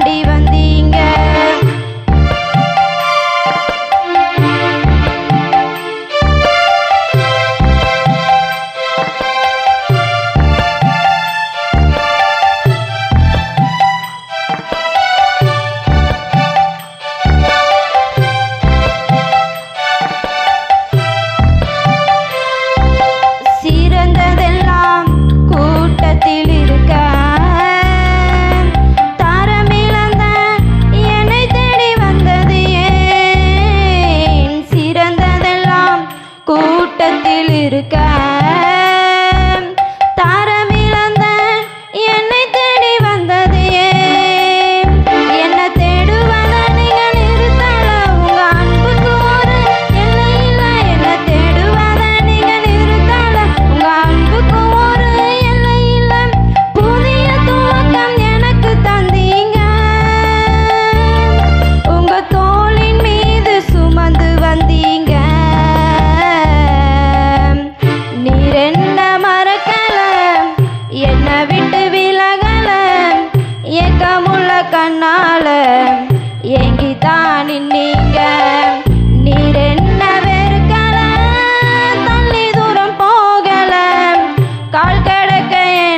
தாண்டி வந்தீங்க.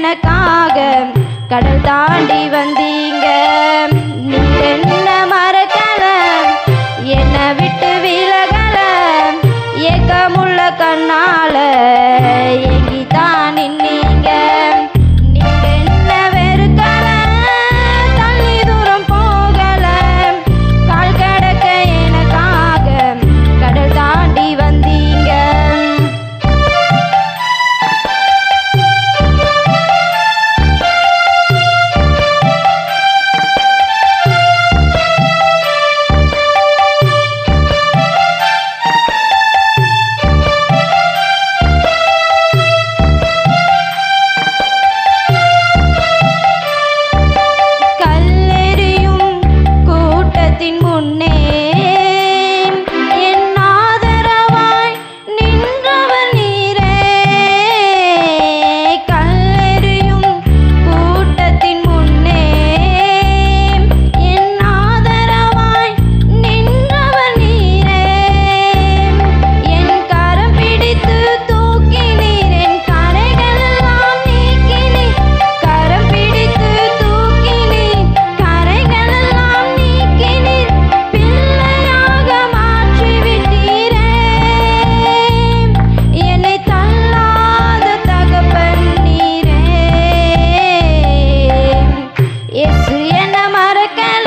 எனக்காக கடல் தாண்டி வந்தீங்க. என்று மறக்க